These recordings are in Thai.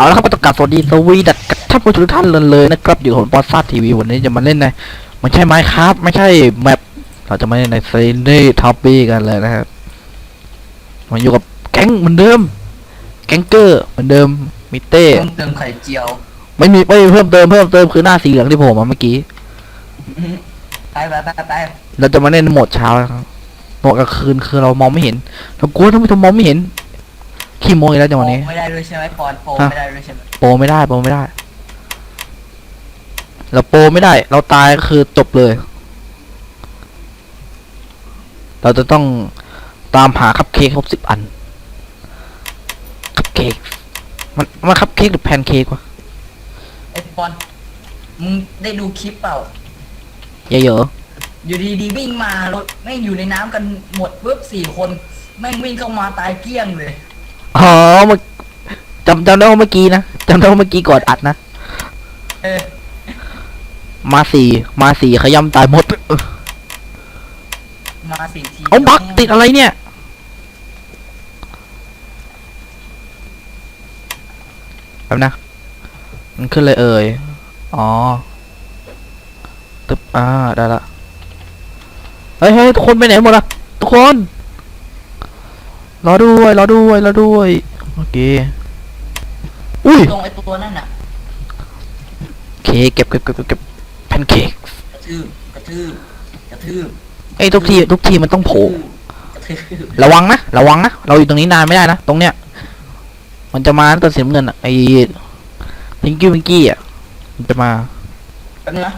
เอาละครับประกาศสวัสดีสวีดัดกับท่านผู้ชมทุกท่านเลยเลยนะครับอยู่กับผมปอซ่าทีวีวันนี้จะมาเล่นในไม่ใช่ไมค์ครับ ไม่ใช่แมปเราจะมาเล่นในเซนดี้ท็อปปี้กันเลยนะครับมาอยู่กับแก๊งเหมือนเดิม แก๊งเกอร์เหมือนเดิมมีเต้เพิ่มเติมไข่เจียว ไม่มีไม่มีเพิ่มเติมเพิ่มเติมคือหน้าสีเหลืองที่ผมมาเมื่อกี้ไปไปไปไปเราจะมาเล่นโหมดเช้านะครับโหมดกลางคืนคือเรามองไม่เห็นเรากลัวท่านผู้ชมมองไม่เห็น ขี้โมยแล้วจังหวะนี้โปรไม่ได้ด้วยใช่ไหมปอนโปรฮะ ไม่ได้ด้วยใช่ไหมโปรไม่ได้โปรไม่ได้ เราโปรไม่ได้ เราตายก็คือจบเลย เราจะต้องตามหาคัพเค้กครบสิบอันคัพเค้กมันมันคัพเค้กหรือแพนเค้กวะไอ้ปอนมึงได้ดูคลิปเปล่า เยอะ อยู่ดีดีๆวิ่งมารถแม่งอยู่ในน้ำกันหมดปุ๊บสี่คน แม่งวิ่งเข้ามาตายเกลี้ยงเลยๆ อ๋อเมื่อจำจำได้ว่าเมื่อกี้นะจำได้ว่าเมื่อกี้ก่อนอัดนะ เออมาสี่มาสี่ขย้ำตายหมด มาสี่ทีเอาบักติดอะไรเนี่ย แป๊บนะ มันขึ้นเลยเอ่ย อ๋อ ตึบอ่า ได้ละ เฮ้ยเฮ้ยทุกคนไปไหนหมดละทุกคน รอด้วยรอด้วยรอด้วยโอเคอุ้ยตรงไอ้ตัวนั่นน่ะโอเคเก็บเก็บเก็บเก็บเก็บแพนเค้กกระทืบกระทืบกระทืบไอ้ยทุกทีทุกทีมันต้องโผล่กระทืบระวังนะระวังนะเราอยู่ตรงนี้นานไม่ได้นะตรงเนี้ย มันจะมาตัวสีน้ำเงินอะไอ้พิงกี้พิงกี้อะมันจะมาแป๊บนึงนะ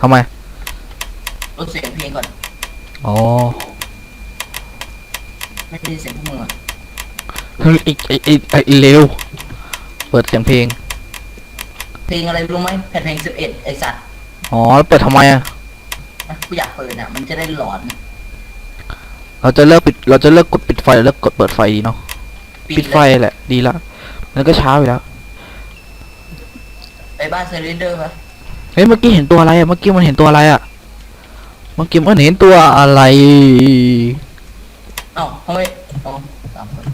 ทำไมลดเสียงเพลงก่อนอ๋อ ไม่ได้ยินเสียงพวกมึงอะเฮ้ยไอ้ไอ้ไอ้ไอ้เร็ว เปิดเสียงเพลง เพลงอะไรรู้ไหมแผ่นเพลงสิบเอ็ดไอสัตว์อ๋อแล้วเปิดทำไมอะ นะกูอยากเปิดอะ มันจะได้หลอนเราจะเลิกปิด เราจะเลิกกดปิดไฟหรือเลิกกดเปิดไฟดีเนาะ ปิดไฟเลยแหละ ดีละมันก็เช้าอยู่แล้ว ไปบ้านเซเลนเดอร์ปะเฮ้ยเมื่อกี้เห็นตัวอะไรอะ เมื่อกี้มันเห็นตัวอะไรอะ เมื่อกี้มันเห็นตัวอะไร เอ้าทำไมอ๋อสามคน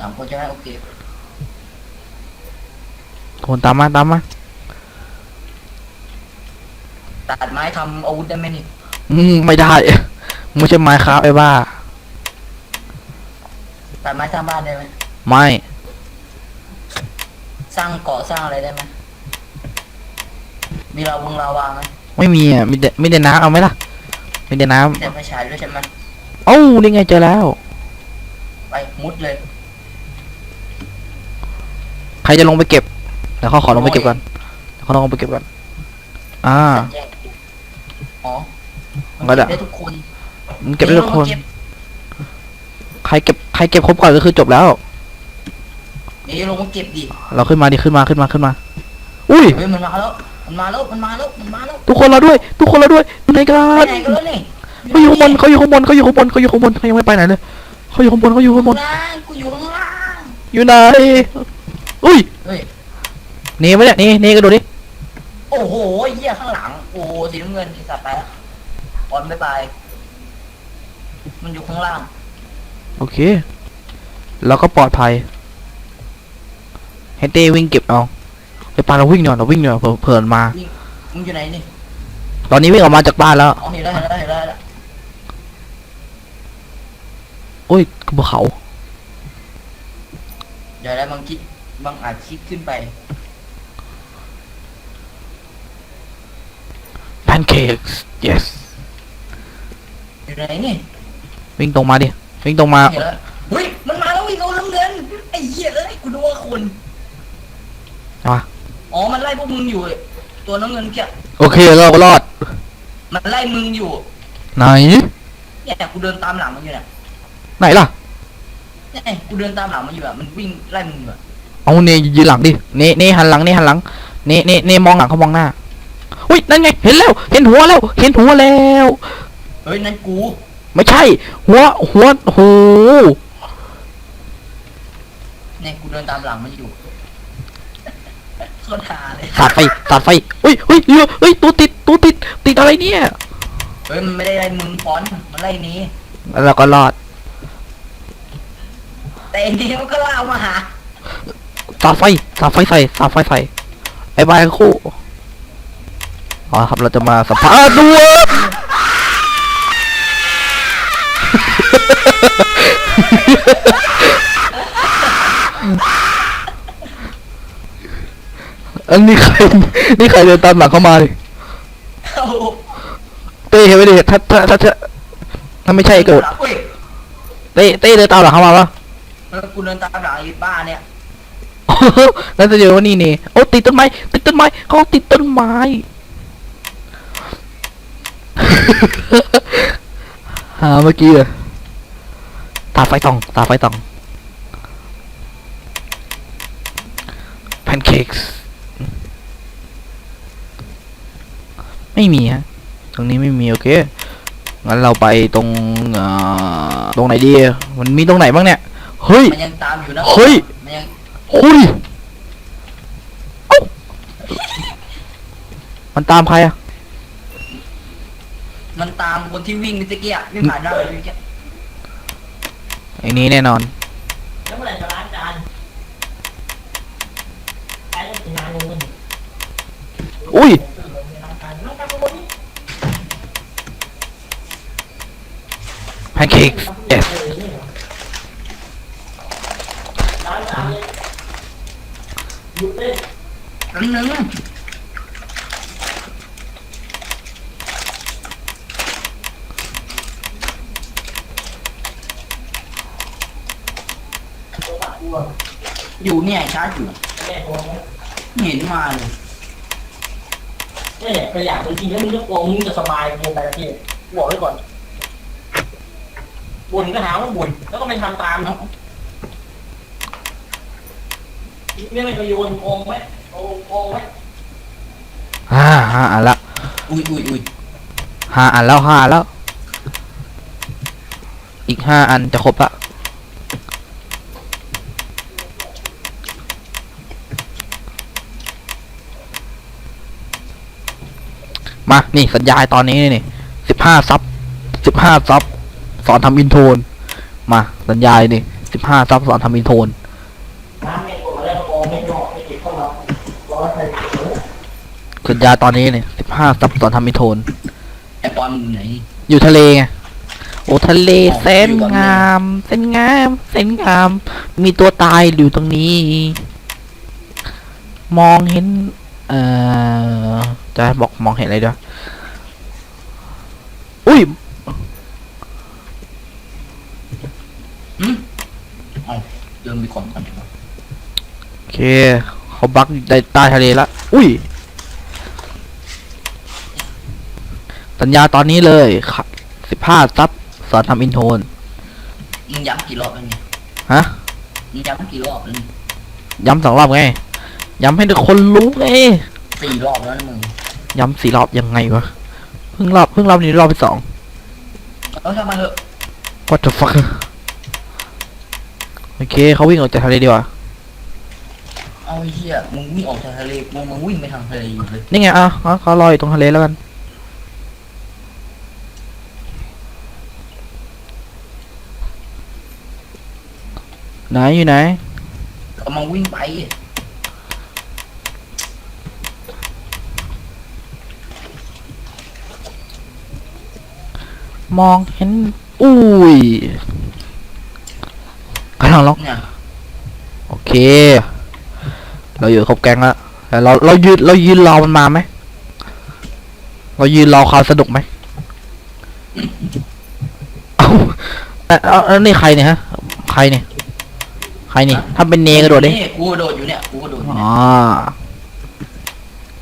สามคนใช่ไหมโอเคคนตามมาตามมาตัดไม้ทำอาวุธได้ไหมนี่อืมไม่ได้ไม่ใช่ไม้ครับไอ้บ้า ตัดไม้สร้างบ้านได้ไหมไม่สร้างเกาะสร้างอะไรได้ไหมมีลาวงลาวาไหมไม่มีอะมีแต่มีแต่น้ำเอาไหมล่ะมีแต่น้แต่ไฟฉายด้วยใช่ไหมำเอ้านี่ไงเจอแล้ว ไปมุดเลยใครจะลงไปเก็บเดี๋ยวเขาขอลงไปเก็บก่อนเดี๋ยวเขาลงไปเก็บก่อนอ่า แจ้งอ๋อก็ได้ได้ทุกคนมันเก็บได้ทุกคนเก็บใครเก็บใครเก็บครบก่อนก็คือจบแล้ว นี่ลงมาเก็บดิเราขึ้นมาดิขึ้นมาขึ้นมาขึ้นมา อุ้ย เฮ้ยมันมาแล้ว มันมาแล้ว มันมาแล้ว มันมาแล้ว ทุกคนเราด้วย ทุกคนเราด้วยอยู่ไหนกัไปนไหนกันแล้วนี่ เขาอยู่ข้างบนเขาอยู่ข้างบนเขาอยู่ข้างบนเขาอยู่ข้างบนเขายังไม่ไปไหนเลยเขาอยู่ข้างบนเขาอยู่ข้างบนข้างล่างกูอยู่ข้างล่างอยู่ไหนอุ้ยเฮ้ยหนี่ไหมเนี่ยหนี่นี่กระโดดดิโอ้โหเหี้ยข้างหลังโอ้โหสีน้ำเงินไอ้สัตว์ไปแล้วบอลบายบายมันอยู่ข้างล่างโอเคเราก็ปลอดภัยให้เต้วิ่งเก็บเอาไอ้ปลาเราวิ่งหน่อยเราวิ่งหน่อยเผื่อเผื่อมา มึงอยู่ไหนนี่ตอนนี้วิ่งออกมาจากบ้านแล้ว อ๋อเห็นแล้วเห็นแล้วเห็นแล้วเห็นแล้ว โอ้ยภูเขา เดี๋ยวแล้วบางคิดบางอาจคิดขึ้นไป pancakes yes อยู่ไหนนี่วิ่งตรงมาดิ วิ่งตรงมา เห็นแล้วเฮ้ยมันมาแล้ววิ่งเอาน้ำเงินไอ้เหี้ยเอ้ยกูดูว่าคนอะอ๋อมันไล่พวกมึงอยู่ตัวน้ำเงินแค่โอเคเราก็รอด มันไล่มึงอยู่ไหน เนี่ยกูเดินตามหลังมันอยู่เนี่ย ไหนล่ะเนี่ยกูเดินตามหลังมันอยู่อะมันวิ่งไล่มึงอยู่อะเอาเนยืนหลังดิเนเนหันหลังเนหันหลังเนเนเนมองหลังเขามองหน้าอุ้ยนั่นไงเห็นแล้ว เห็นหัวแล้ว เห็นหัวแล้ว เฮ้ยนั่นกูไม่ใช่ หัวหัวโหเนี่ยกูเดินตามหลังมันอยู่โคตรหาเลยสาดไฟสาดไฟอุ้ยอุ้ยเรือเฮ้ยตัวติดตัวติดติดอะไรเนี่ยเฮ้ยมันไม่ได้ไล่มึงฟอนมันไล่นี้แล้วเราก็รอด แต่อันนี้มันก็ล่ากมาหาสาดไฟสาดไฟใส่สาดไฟใส่ไอ้บายคู่อ๋อครับเราจะมาสัมภาษณ์ด้วยอันนี้ใครนี่ใครเดินตามหลังเข้ามาดิโอ้โหเต้เห็นไหมดิถ้าถ้าถ้าถ้าถ้าไม่ใช่ก็อุ้ยเต้เต้เดินตามหลังเข้ามาปะ แล้วกูเดินตามหลังไอ้บ้าเนี่ยนั่นจะเจอว่านี่นี่โอ้ติดต้นไม้ติดต้นไม้เขาติดต้นไม้ หาเมื่อกี้เลยตาไฟตอง ตาไฟตองแพนเค้กไม่มีฮะตรงนี้ไม่มี โอเคงั้นเราไปตรงอ่อตรงไหนดี มันมีตรงไหนบ้างเนี่ย เฮ้ย มันยังตามอยู่นะเฮ้ย มันยังโอ้ยเอ้ามันตามใครอะมันตามคนที่วิ่งเมื่อกี้อะวิ่งผ่านหน้าเลยเมื่อกี้ไอ้นี้แน่นอน แล้วเมื่อไหร่จะล้างจานใช้ได้กี่นานนึงมันอุ้ย ล้างจานล้างจานคนนี้ แพนเค้ก yes ล้างจานเลยหยุดเล่น อันนึง อยู่เนี่ยชาร์จอยู่แม่โกงไม่เห็นมาเลยนี่เนี่ยตัวอย่างจริงๆแล้วมึงจะโกงมึงจะสบายโกงไปละพี่บอกไว้ก่อนบ่นก็หาว่าบ่นแล้วก็ไม่ทำตามนะไม่ไม่ไปโยนโกงไหมโกงโกงไหมห้าห้าอันละอุ้ยอุ้ยอุ้ยห้าอันแล้วห้าอันแล้ว อีกห้าอันจะครบละ มานี่สัญญาณตอนนี้นี่สิบห้าซับสิบห้าซับสอนทำอินโทน มาสัญญาณนี่สิบห้าซับสอนทำอินโทนสัญญาตอนนี้เนี่ยสิบห้าซับสอนทำอินโทนไอปอนอยู่ไหน อยู่ทะเลไงโอ้ทะเลอ๋อแสนอยู่ตรงนี้งามแสนงามแสนงาม มีตัวตายอยู่ตรงนี้ มองเห็น เอ่อ จะบอกมองเห็นอะไรด้วย อุ้ยเอาเดินไปก่อนก่อนโอเค เขาบักได้ใต้ทะเลละ อุ้ย สัญญาตอนนี้เลยสิบห้าซับสอนทำอินโทนมึงย้ำกี่รอบแล้วเนี่ยฮะมึงย้ำกี่รอบแล้วเนี่ยย้ำสองรอบไง ย้ำให้ทุกคนรู้ไง สี่รอบแล้วนะมึง ย้ำสี่รอบยังไงวะเพิ่งรอบเพิ่งรอบนี้รอบที่สอง เอาทำไมเถอะ what the fuck โอเคเขาวิ่งออกจากทะเลดีกว่า เอาไอ้เหี้ยมึงวิ่งออกจากทะเลกูมึงวิ่งไปทางทะเลอยู่เลยนี่ไงอะอะเขาลอยอยู่ตรงทะเลแล้วกัน ไหนอยู่ไหน กำลังวิ่งไป มองเห็น อุ้ยกำลังล็อกเนี่ยโอเค เราอยู่ครบแก๊งแล้วแต่เราเรายืนเรายืนรอมันมาไหมเรายืนรอความสนุกไหมเอาเอาเอาเอานี่ใครเนี่ยฮะ ใครเนี่ย ใครนี่ถ้าเป็นเนกระโดดดินี่กูกระโดดอยู่เนี่ย กูกระโดดอยู่อ๋เนี่ย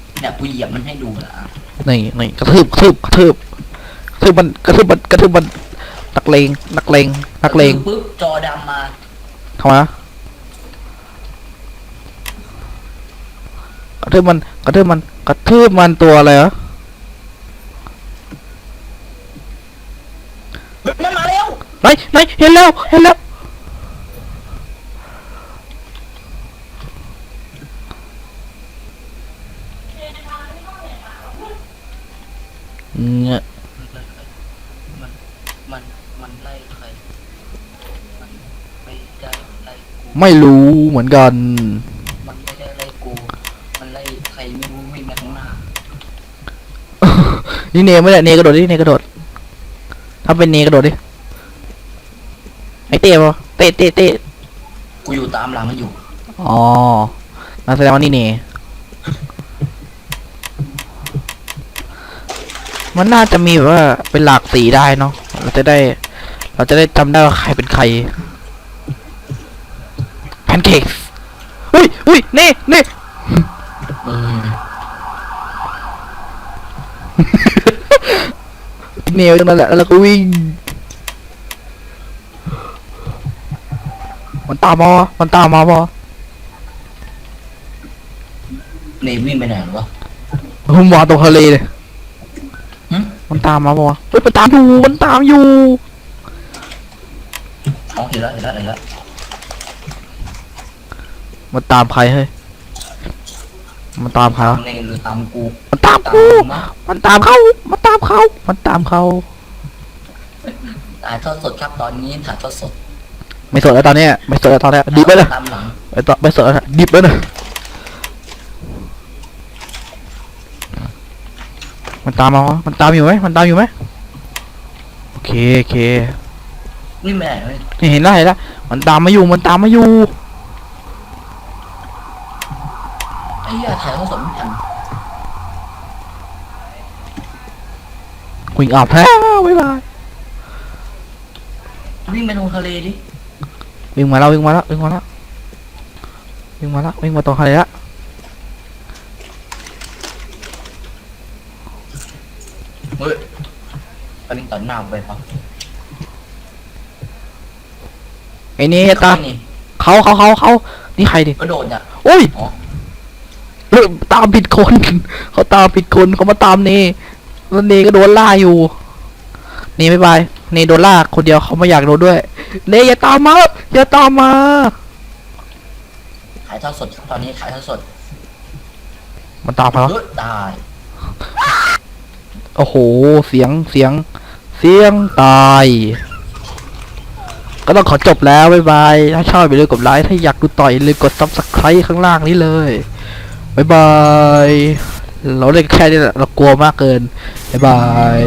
อเนี่ยกูเหยียบมันให้ดูนะนี่นี่กระทืบกระทืบกระทืบกระ ทืบมันกระทืบมันกระทืบมันนักเลงนักเลงนักเลงปุ๊บจอดำมาทำไมวะกระทืบมันกระทืบมันกระทืบมันตัวอะไรเหรอมันมาแล้วไหนไหนเห็นแล้วเห็นแล้ว ไม่รู้เหมือนกัน มันไม่ไล่กู มันไล่ใครไม่รู้วิ่มาข้างหน้านี่เนไม่ได้เนกระโดดดิเนกระโดด ถ้าเป็นเนกระโดดดิ ไอเตะปะเตะเตะเตะกูอยู่ตามหลังมันอยู่ อ๋อนั่นแสดงว่านี่เนมันน่าจะมีว่าเป็นหลากสีได้เนาะ เราจะได้ เราจะได้จำได้ว่าใครเป็นใคร นเค้กอุ้ยอุ้ยเน่เน่เออเนวตรงนั้นแหละแล้วเราก็วิ่งมันตามมาวะมันตามมาปะเนวิ่งไปไหนวะผมวางตรงทะเลเลยหึมันตามมาปะวะเฮ้ยมันตามอยู่มันตามอยู่ อ๋อเห็นแล้วเห็นแล้วเห็นแล้ว มันตามใครเฮ้ยมันตามใครวะเนหรือตามกูมันตามตามกูมึงมั้งมันตามเขามันตามเขามันตามเขาถ่ายทอดสดครับตอนนี้ถ่ายทอดสดไม่สดแล้วตอนเนี้ยไม่สดแล้วตอนเนี้ยดิบไปเลยตามหลังไม่ตไม่สดแล้วดิบไปเลยมันตามมาวะมันตามอยู่ไหมมันตามอยู่ไหมโอเคโอเควิ่งไปไหนเว้ยนี่เห็นแล้วเห็นแล้วมันตามมาอยู่มันตามมาอยู่ ไอ้เหี้ยถ่ายทอดสดไม่ทันวิ่งอาบแล้วบ๊ายบายวิ่งไปตรงทะเลดิวิ่งมาแล้ววิ่งมาแล้ววิ่งมาแล้ววิ่งมาแล้ววิ่งมาตรงทะเลละเฮ้ยไปวิ่งต่อหน้ากูไปครับไอ้นี่ตานี่เขาเขาเขาเขานี่ใครดิกระโดดอะโอ้ยอ๋อเริ่ม ตามผิดคน เขาตามผิดคนเขามาตามเนแล้วเนก็โดนล่าอยู่ เนไม่ไปเนโดนล่าคนเดียวเขาไม่อยากโดนด้วย เนอย่าตามมาอย่าตามมาถ่ายทอดสดครับตอนนี้ถ่ายทอดสดมันตามมาแล้วเฮ้ยตายโอ้โห เสียงเสียง เสียงตาย ก็ต้องขอจบแล้ว บ๊ายบาย ถ้าชอบอย่าลืมกดไลค์ ถ้าอยากดูต่ออย่าลืมกด subscribe ข้างล่างนี้เลย บายบาย เราเล่นแค่นี้แหละเรากลัวมากเกินบายบาย